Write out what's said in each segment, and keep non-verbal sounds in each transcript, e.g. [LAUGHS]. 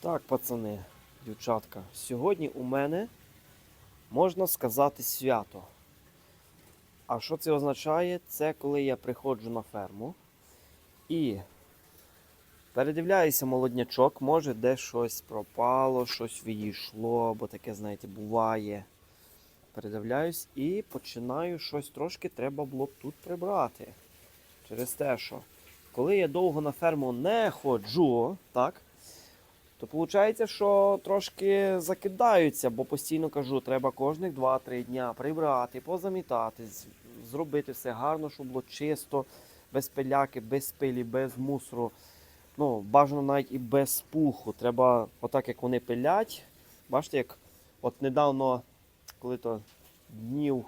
Так, пацани, дівчатка, сьогодні у мене можна сказати свято. А що це означає? Це коли я приходжу на ферму і передивляюся молоднячок, може де щось пропало, щось відійшло, бо таке, знаєте, буває. Передивляюсь і починаю щось трошки треба було б тут прибрати. Через те, що коли я довго на ферму не ходжу, так, то виходить, що трошки закидаються, бо постійно кажу, треба кожних 2-3 дня прибрати, позамітати, зробити все гарно, щоб було чисто, без пиляки, без пилі, без мусору. Ну, бажано навіть і без пуху. Треба, отак як вони пилять. Бачите, як от недавно, коли то днів,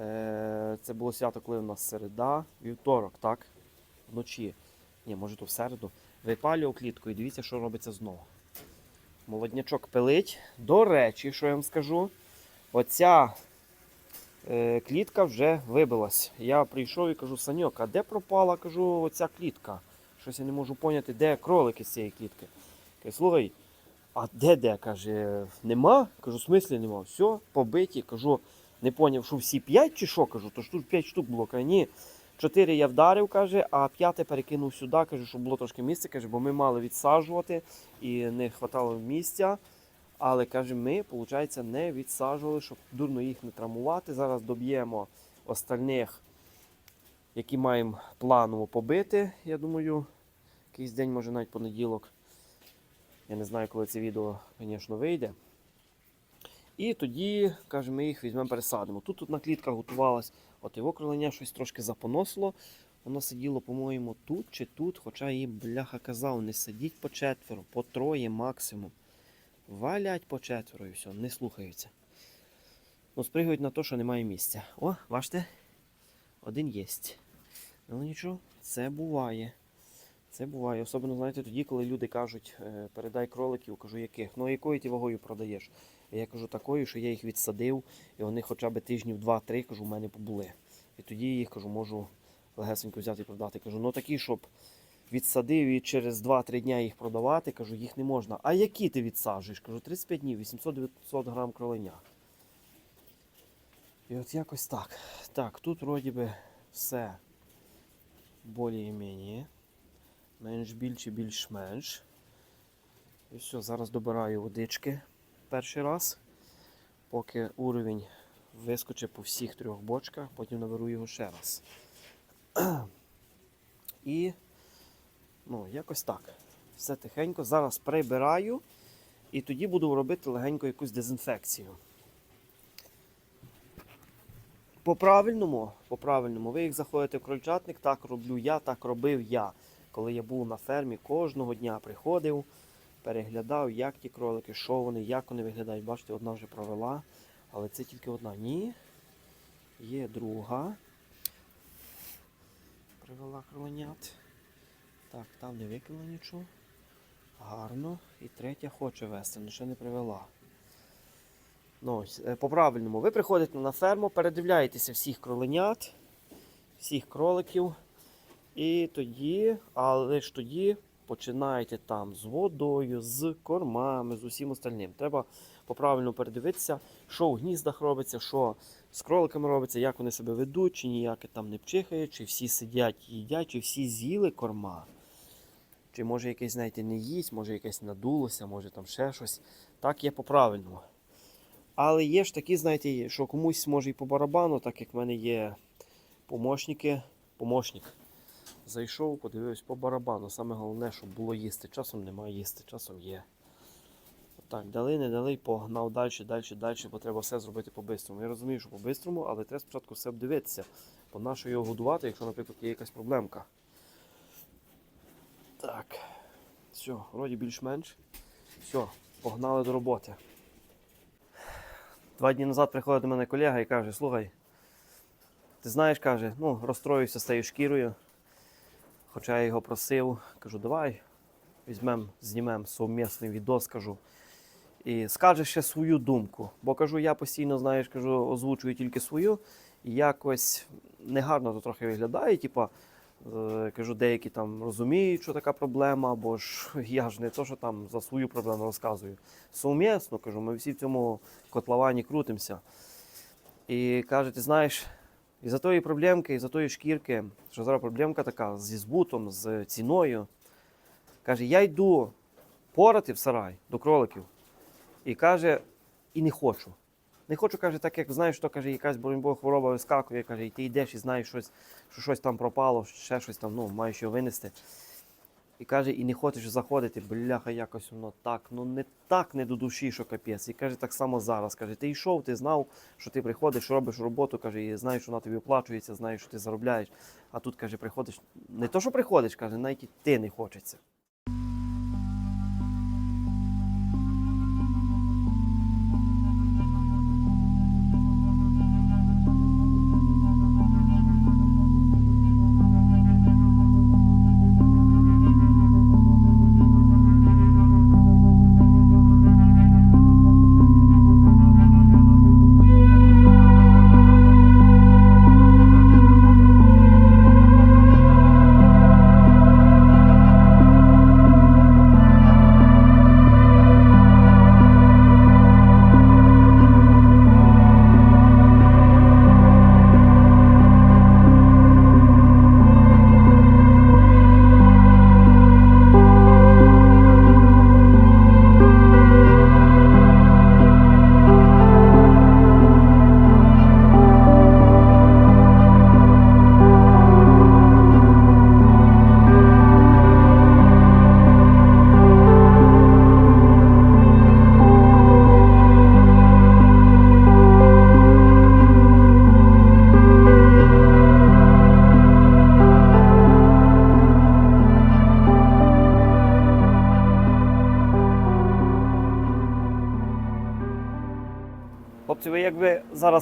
е, це було свято, коли у нас середа, вівторок, так? Вночі. Ні, може то в середу. Випалював клітку і дивіться, що робиться знову. Молоднячок пилить. До речі, що я вам скажу, оця е, клітка вже вибилась. Я прийшов і кажу, Саньок, а де пропала кажу, оця клітка? Щось я не можу поняти, де кролики з цієї клітки. Каже, слухай, а де де? каже, нема? Кажу, в смислі нема. Все, побиті. Кажу, не поняв, що всі п'ять чи що? Кажу, то ж тут п'ять штук було. Каже, ні. Чотири я вдарив, каже, а п'яте перекинув сюди, каже, щоб було трошки місця, каже, бо ми мали відсаджувати і не вистачало місця. Але каже, ми, виходить, не відсаджували, щоб дурно їх не травмувати. Зараз доб'ємо остальних, які маємо планово побити. Я думаю, якийсь день, може навіть понеділок. Я не знаю, коли це відео, звісно, вийде. І тоді, каже, ми їх візьмемо, пересадимо. Тут одна клітка готувалась, от його кроленя щось трошки запоносило. Воно сиділо, по-моєму, тут чи тут, хоча їй бляха казав, не сидіть по четверо, по троє максимум. Валять по четверо і все, не слухаються. Ну, спригають на те, що немає місця. О, бачите? Один єсть. Ну нічого, це буває. Це буває. Особливо, знаєте, тоді, коли люди кажуть, е, передай кроликів, кажу, яких? Ну, якою ти вагою продаєш? Я кажу такою, що я їх відсадив, і вони хоча б тижнів 2-3, кажу, в мене побули. І тоді їх кажу, можу легесенько взяти і продати. Кажу, ну такі, щоб відсадив і через 2-3 дня їх продавати, кажу, їх не можна. А які ти відсаджуєш? Кажу, 35 днів, 800-900 грам кроленя. І от якось так. Так, тут вроді би все більш-менш. Менш більше, більш-менш. І все, зараз добираю водички перший раз, поки уровень вискочить по всіх трьох бочках, потім наберу його ще раз. [CLEARS THROAT] І ну, якось так. Все тихенько. Зараз прибираю і тоді буду робити легенько якусь дезінфекцію. По правильному, по правильному, ви як заходите в крольчатник, так роблю я, так робив я. Коли я був на фермі, кожного дня приходив, переглядав, як ті кролики, що вони, як вони виглядають. Бачите, одна вже провела, але це тільки одна. Ні. Є друга. Привела кроленят. Так, там не викинула нічого. Гарно. І третя хоче вести, але ще не привела. Ну, е, по-правильному, ви приходите на ферму, передивляєтеся всіх кроленят, всіх кроликів. І тоді, але ж тоді починаєте там з водою, з кормами, з усім остальним. Треба по-правильному передивитися, що в гніздах робиться, що з кроликами робиться, як вони себе ведуть, чи ніяке там не пчихає, чи всі сидять їдять, чи всі з'їли корма. Чи може якесь, знаєте, не їсть, може якесь надулося, може там ще щось. Так є по-правильному. Але є ж такі, знаєте, що комусь може і по барабану, так як в мене є помощники, помощник. Зайшов, подивився по барабану. Саме головне, щоб було їсти. Часом немає їсти, часом є. Так, дали, не дали, погнав далі, далі, далі, бо треба все зробити по-бистрому. Я розумію, що по-бистрому, але треба спочатку все обдивитися. Бо на що його годувати, якщо, наприклад, є якась проблемка. Так. Все, вроді більш-менш. Все, погнали до роботи. Два дні назад приходить до мене колега і каже, слухай, ти знаєш, каже, ну, розстроюся з цією шкірою. Хоча я його просив, кажу, давай візьмемо, знімемо совмісний відос, кажу. І скажеш ще свою думку. Бо кажу, я постійно, знаєш, кажу, озвучую тільки свою. І якось негарно то трохи виглядає. Типа, Е, Кажу, деякі там розуміють, що така проблема, бо ж я ж не то, що там за свою проблему розказую. Сумісно, кажу, ми всі в цьому котловані крутимося. І каже, ти знаєш, і за тої проблемки, і за тої шкірки, що зараз проблемка така зі збутом, з ціною. Каже, я йду порати в сарай до кроликів. І каже, і не хочу. Не хочу, каже, так як знаєш, що каже, якась бороньбова хвороба вискакує, каже, і ти йдеш і знаєш щось, що щось там пропало, ще щось там, ну, маєш його винести. І каже, і не хочеш заходити, бляха, якось воно так, ну не так не до душі, що капець. І каже, так само зараз. Каже, ти йшов, ти знав, що ти приходиш, робиш роботу, каже, і знаєш, що вона тобі оплачується, знаєш, що ти заробляєш. А тут каже, приходиш. Не то, що приходиш, каже, навіть і ти не хочеться.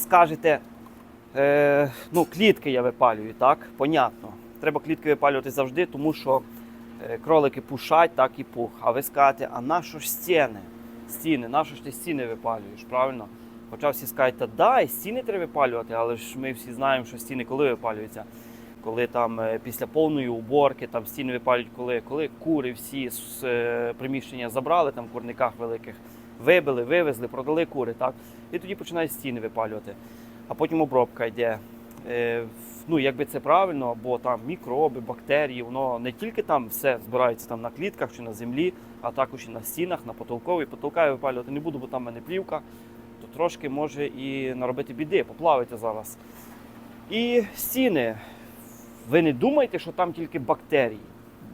Ви зараз кажете, е, ну, клітки я випалюю, так? Понятно. Треба клітки випалювати завжди, тому що е, кролики пушать, так і пух. А ви скажете, а на що ж стіни? Стіни, на що ж ти стіни випалюєш, правильно? Хоча всі скажуть, та да, і стіни треба випалювати, але ж ми всі знаємо, що стіни коли випалюються. Коли там е, після повної уборки там стіни випалюють, коли, коли кури всі з е, приміщення забрали там в курниках великих, вибили, вивезли, продали кури, так? І тоді починають стіни випалювати. А потім обробка йде. Е, ну, якби це правильно, бо там мікроби, бактерії, воно не тільки там все збирається там на клітках чи на землі, а також і на стінах, на потолковій. Потолка я випалювати не буду, бо там в мене плівка, то трошки може і наробити біди, поплавити зараз. І стіни. Ви не думайте, що там тільки бактерії.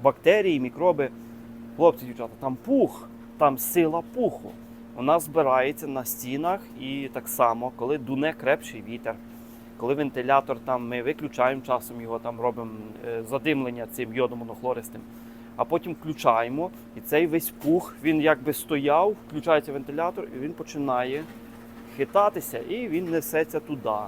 Бактерії, мікроби. Хлопці, дівчата, там пух, там сила пуху. Вона збирається на стінах і так само, коли дуне крепший вітер, коли вентилятор там ми виключаємо часом його, там робимо е, задимлення цим йодом монохлористим, а потім включаємо, і цей весь пух він якби стояв, включається вентилятор, і він починає хитатися, і він несеться туди.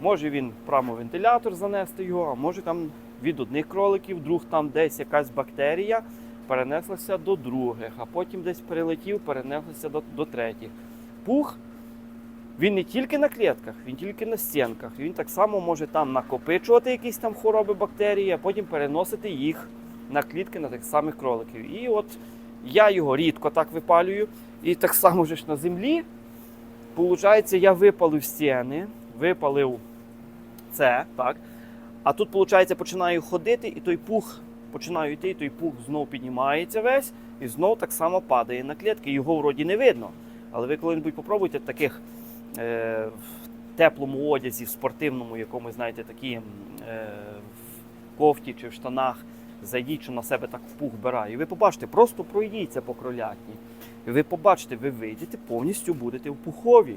Може він прямо вентилятор занести його, а може там від одних кроликів, друг там десь якась бактерія перенеслася до других, а потім десь перелетів, перенеслася до, до третіх. Пух він не тільки на клітках, він тільки на стінках. Він так само може там накопичувати якісь там хвороби, бактерії, а потім переносити їх на клітки на тих самих кроликів. І от я його рідко так випалюю, і так само ж на землі. Получається, я випалив стіни, випалив це, так. А тут, виходить, починаю ходити, і той пух починаю йти, той пух знов піднімається весь і знов так само падає на клітки. Його вроді не видно. Але ви коли-небудь попробуйте таких е, в теплому одязі, в спортивному якомусь, знаєте, такі е, в кофті чи в штанах, зайдіть, що на себе так пух вбирає. І ви побачите, просто пройдіться по кролятні. І ви побачите, ви вийдете, повністю будете в пухові.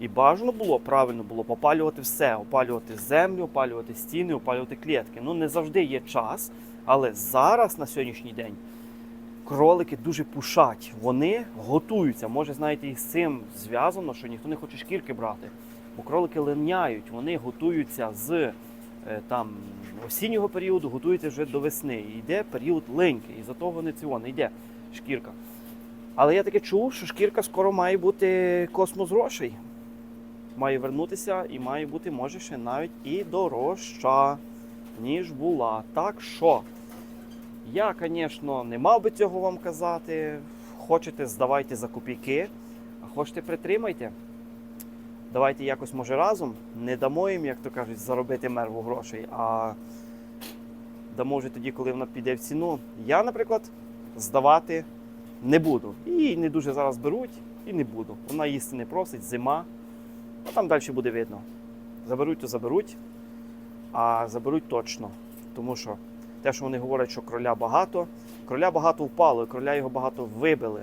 І бажано було, правильно було попалювати все, опалювати землю, опалювати стіни, опалювати клітки. Ну не завжди є час, але зараз на сьогоднішній день кролики дуже пушать. Вони готуються. Може, знаєте, і з цим зв'язано, що ніхто не хоче шкірки брати. Бо кролики линяють, вони готуються з е, там осіннього періоду, готуються вже до весни. І йде період леньки, і за того вони цього не йде шкірка. Але я таке чув, що шкірка скоро має бути космос грошей. Має вернутися і має бути, може, ще навіть і дорожча. ніж була. Так що, я, звісно, не мав би цього вам казати. Хочете, здавайте за копійки, а хочете, притримайте. Давайте якось, може, разом не дамо їм, як то кажуть, заробити мерву грошей, а дамо вже тоді, коли вона піде в ціну. Я, наприклад, здавати не буду. І не дуже зараз беруть, і не буду. Вона їсти не просить, зима. А там далі буде видно. Заберуть, то заберуть, а заберуть точно. Тому що те, що вони говорять, що кроля багато, кроля багато впало, кроля його багато вибили.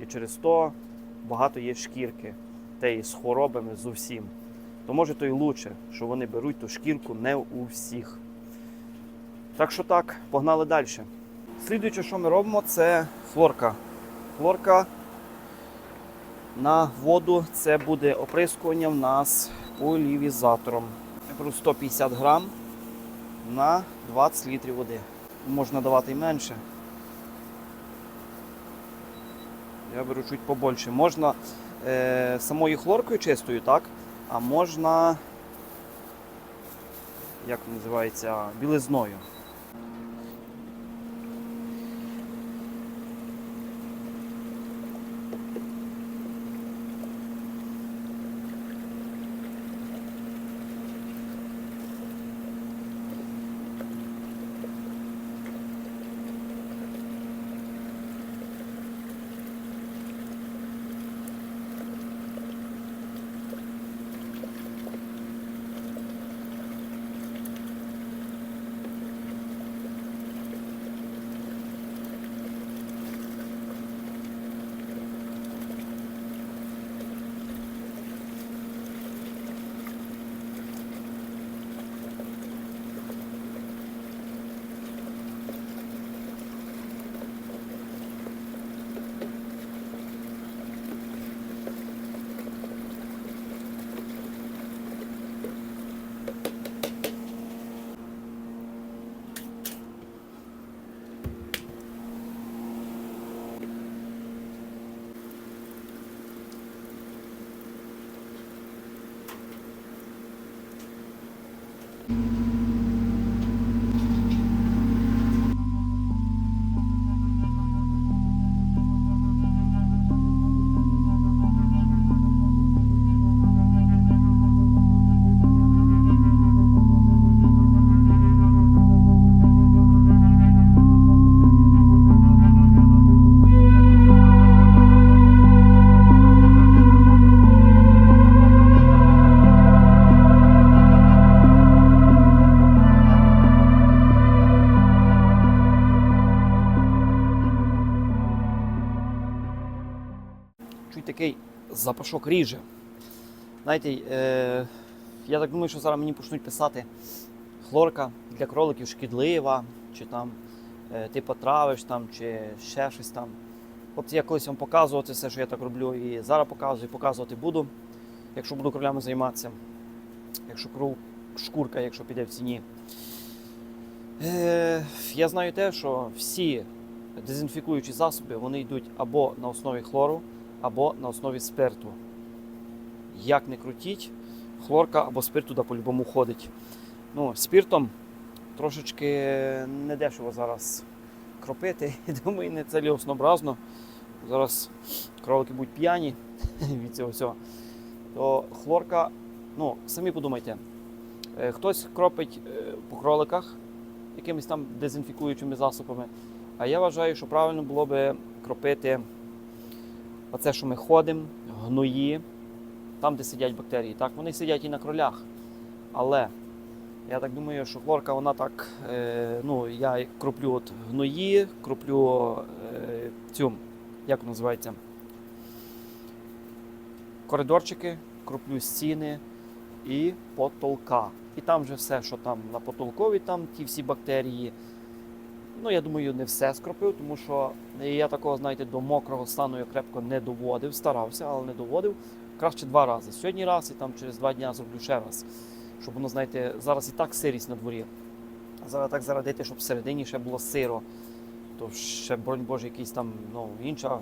І через то багато є шкірки, те і з хворобами, з усім. То може то й лучше, що вони беруть ту шкірку не у всіх. Так що так, погнали далі. Слідуюче, що ми робимо, це флорка. Флорка на воду це буде оприскування в нас олівізатором. Я беру 150 грам на 20 літрів води. Можна давати і менше. Я беру чуть побольше. Можна е, самою хлоркою чистою, так? А можна, як називається, білизною. Чуть такий запашок ріже. Знаєте, е, я так думаю, що зараз мені почнуть писати хлорка для кроликів шкідлива, чи там е, ти потравиш там, чи ще щось там. Хлопці, я колись вам показував це все, що я так роблю, і зараз показую, показувати буду, якщо буду кролями займатися. Якщо кров, шкурка, якщо піде в ціні. Е, я знаю те, що всі дезінфікуючі засоби вони йдуть або на основі хлору, або на основі спирту. Як не крутіть, хлорка або спирт туди по-любому ходить. Ну, спиртом трошечки недешево зараз кропити. [LAUGHS] І думаю, не цілеоснообразно. Зараз кролики будуть п'яні [LAUGHS] від цього всього. То хлорка, ну, самі подумайте, е, хтось кропить е, по кроликах якимись там дезінфікуючими засобами. А я вважаю, що правильно було би кропити оце, що ми ходимо, гної, там, де сидять бактерії. Так, вони сидять і на кролях. Але я так думаю, що хлорка, вона так, е, ну, я кроплю от гної, кроплю е, цю, як називається, коридорчики, кроплю стіни і потолка. І там вже все, що там на потолкові, там ті всі бактерії. Ну, я думаю, не все скропив, тому що я такого, знаєте, до мокрого стану я крепко не доводив, старався, але не доводив. Краще два рази. Сьогодні раз і там через два дні зроблю ще раз. Щоб воно, знаєте, зараз і так сирість на дворі. А зараз так зарадити, щоб всередині ще було сиро. То ще, бронь Боже, якийсь там, ну, інша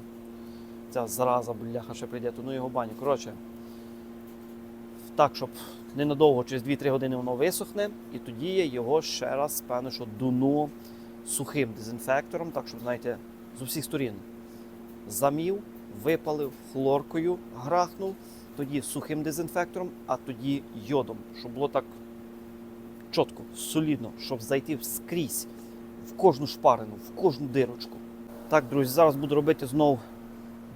ця зараза, бляха ще прийде, то ну його баню. Коротше, так, щоб ненадовго, через 2-3 години воно висохне, і тоді я його ще раз, певно, що дуну сухим дезінфектором, так, щоб, знаєте, з усіх сторін замів, випалив хлоркою, грахнув, тоді сухим дезінфектором, а тоді йодом, щоб було так чітко, солідно, щоб зайти скрізь, в кожну шпарину, в кожну дирочку. Так, друзі, зараз буду робити знову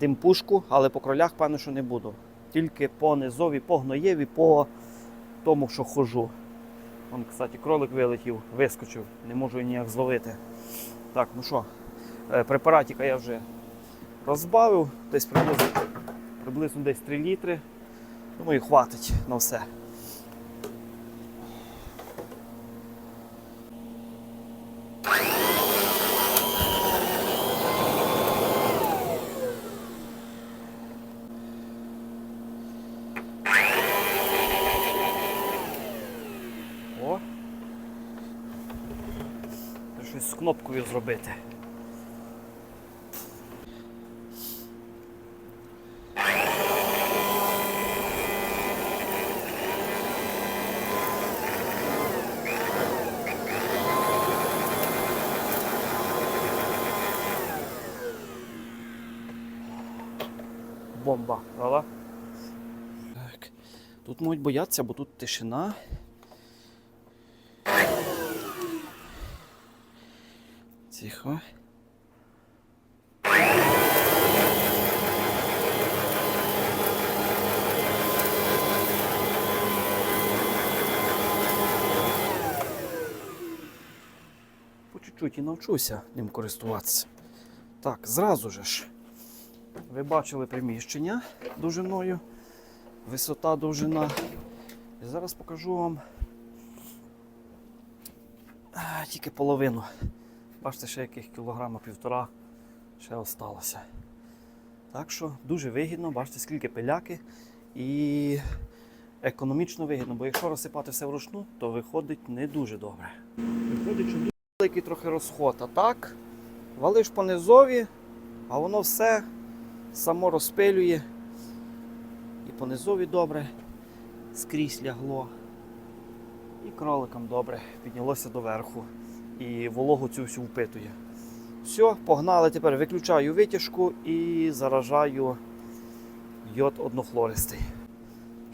димпушку, але по кролях, певно, що не буду. Тільки по низові, по гноєві, по тому, що хожу. Вон, кстати, кролик вилетів, вискочив, не можу ніяк зловити. Так, ну що, е, препаратика я вже розбавив, десь приблизно, приблизно десь 3 літри. Думаю, хватить на все. О! Треба щось з кнопкою зробити. Бомба, правда? Так. Тут можуть боятися, бо тут тишина. Тихо. По чуть-чуть і навчуся ним користуватися. Так, зразу же ж. Ви бачили приміщення довжиною, висота довжина. І зараз покажу вам тільки половину. Бачите, ще яких кілограма півтора ще осталося. Так що дуже вигідно, бачите, скільки пиляки і економічно вигідно, бо якщо розсипати все вручну, то виходить не дуже добре. Виходить, що дуже великий трохи розход. А так, валиш по низові, а воно все само розпилює. І по низові добре, скрізь лягло. І кроликам добре, піднялося доверху і вологу цю всю впитує. Все, погнали. Тепер виключаю витяжку і заражаю йод однохлористий.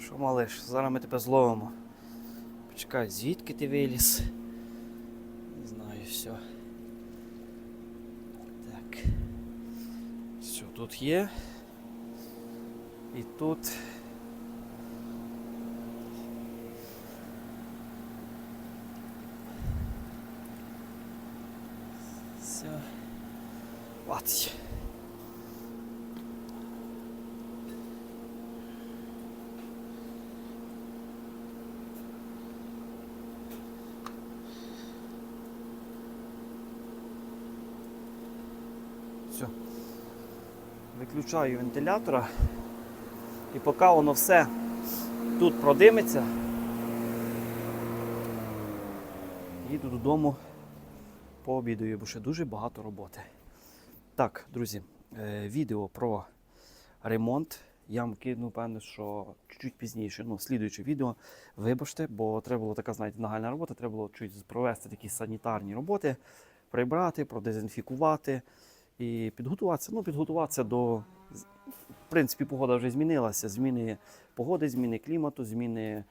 Що малиш? Зараз ми тебе зловимо. Почекай, звідки ти виліз? Не знаю, все. Так. Все, тут є. І тут. Все. Хватить. Все. Виключаю вентилятора. І поки воно все тут продиметься, їду додому пообідаю, бо ще дуже багато роботи. Так, друзі, е, відео про ремонт. Я вам кину, певно, що чуть пізніше, ну, слідуюче відео. Вибачте, бо треба було така, знаєте, нагальна робота, треба було чуть провести такі санітарні роботи, прибрати, продезінфікувати і підготуватися. Ну, підготуватися до. В принципі, погода вже змінилася. Зміни погоди, зміни клімату, зміни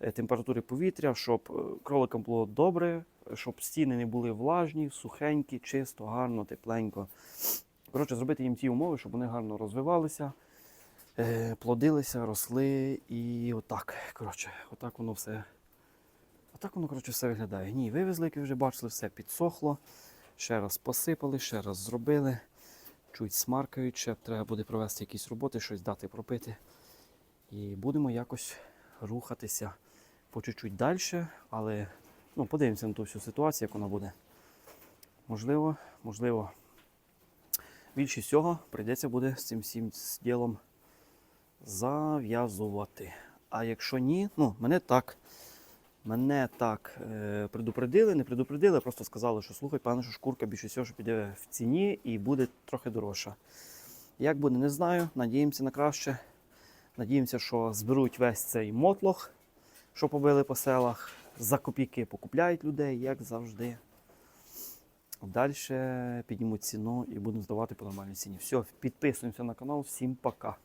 е, температури повітря, щоб е, кроликам було добре, щоб стіни не були влажні, сухенькі, чисто, гарно, тепленько. Коротше, зробити їм ті умови, щоб вони гарно розвивалися, е, плодилися, росли і отак. Коротше, отак воно все. Отак воно коротше, все виглядає. Ні, вивезли, як ви вже бачили, все підсохло. Ще раз посипали, ще раз зробили. Чуть смаркають, ще треба буде провести якісь роботи, щось дати пропити. І будемо якось рухатися по чуть-чуть далі, але ну, подивимося на ту всю ситуацію, як вона буде. Можливо, можливо, більше всього прийдеться буде з цим всім ділом зав'язувати. А якщо ні, ну, мене так. Мене так е, предупредили, не предупредили, просто сказали, що слухай, певно, що шкурка більше всього що піде в ціні і буде трохи дорожча. Як буде, не знаю. Надіємося на краще. Надіємося, що зберуть весь цей мотлох, що побили по селах. За копійки покупляють людей, як завжди. Далі піднімуть ціну і будемо здавати по нормальній ціні. Все, підписуємося на канал. Всім пока.